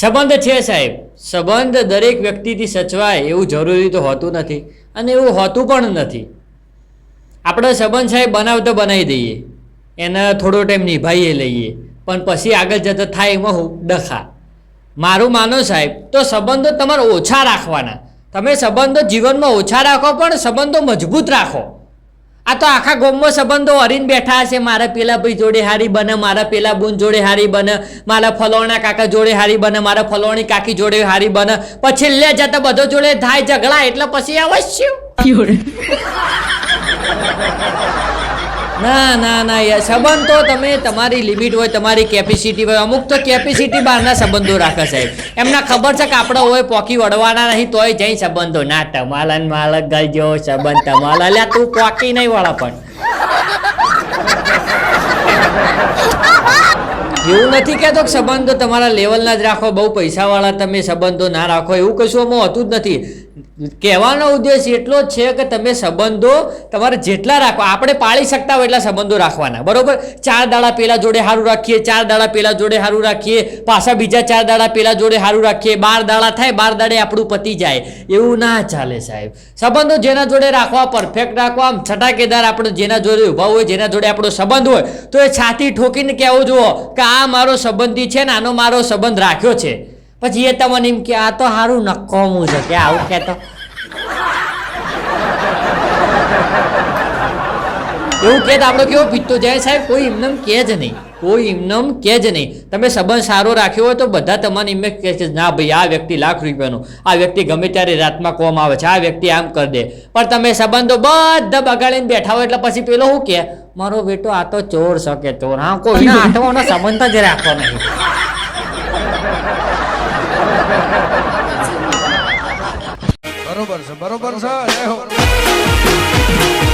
સંબંધ છે સાહેબ. સંબંધ દરેક વ્યક્તિથી સચવાય એવું જરૂરી તો હોતું નથી અને એવું હોતું પણ નથી. આપણો સંબંધ સાહેબ બનાવતો બનાવી દઈએ. એને થોડો ટાઈમ નિભાઈએ લઈએ. પણ પછી આગળ જતા થાય એમાં હું ડખા. મારું માનો સાહેબ, તો સંબંધો તમારે ઓછા રાખવાના. તમે સંબંધો જીવનમાં ઓછા રાખો પણ સંબંધો મજબૂત રાખો. આ તો આખા ગોમો સંબંધો હરીને બેઠા હશે મારા પેલા ભાઈ જોડે હારી બને, મારા પેલા બુન જોડે હારી બને, મારા ફલોણા કાકા જોડે હારી બને, મારા ફલોણી કાકી જોડે હારી બને. પછી લે જતા બધો જોડે થાય, ઝઘડા એટલે પછી અવશ્ય ના ના ના, યાર, સંબંધ તો તમે, તમારી લિમિટ હોય, તમારી કેપેસિટી હોય, અમુક તો કેપેસિટી બહારના સંબંધો રાખે સાહેબ એમને ખબર છે કે આપણે હોય પોકી વળવાના નહીં, તોય જઈ સંબંધો. ના તમાલન માલક ગલજો સંબંધ તમાલા લ્યા તું પોકી નહીં વળા પણ એવું નથી કહેતો કે સંબંધો તમારા લેવલના જ રાખો, બહુ પૈસાવાળા તમે સંબંધો ના રાખો, એવું કશું આમાં હોતું જ નથી. કહેવાનો ઉદ્દેશ એટલો જ છે કે તમે સંબંધો તમારે જેટલા રાખો આપણે પાળી શકતા હોય એટલા સંબંધો રાખવાના, બરોબર? ચાર દાડા પેલા જોડે સારું રાખીએ, ચાર દાડા પેલા જોડે સારું રાખીએ, પાછા બીજા ચાર દાડા પેલા જોડે સારું રાખીએ, બાર દાડા થાય, બાર દાડે આપણું પતી જાય. એવું ના ચાલે સાહેબ. સંબંધો જેના જોડે રાખવા પરફેક્ટ રાખવા, આમ છટાકેદાર આપણે જેના જોડે ઊભા હોય, જેના જોડે આપણો સંબંધ હોય, તો એ છાતી ઠોકીને કહેવું, જુઓ, કે આ મારો સંબંધી છે ને, આનો મારો સંબંધ રાખ્યો છે. પછી એ તમને એમ કે, આ તો સારું નકોમું છે. કે આવું કહેતો. એવું કે આપણો કેવો પીતો જાય સાહેબ, કોઈ એમનેમ કહે જ નહીં. કોઈ એમનેમ કહે જ નહીં. તમે સંબંધ સારો રાખ્યો હોય તો બધા તમને એમ કહે છે, ના ભાઈ, આ વ્યક્તિ લાખ રૂપિયાનો. આ વ્યક્તિ ગમે ત્યારે રાતમાં કોમ આવે છે. આ વ્યક્તિ આમ કરી દે. પણ તમે સંબંધો બધા બગાડીને બેઠા હોય એટલે પછી પેલો શું કહે મારો બેટો આ તો ચોર શકે ચોર. હા કોઈના હાથવાનો સંબંધ જ રાખો નહીં. બરોબર છે બરોબર છે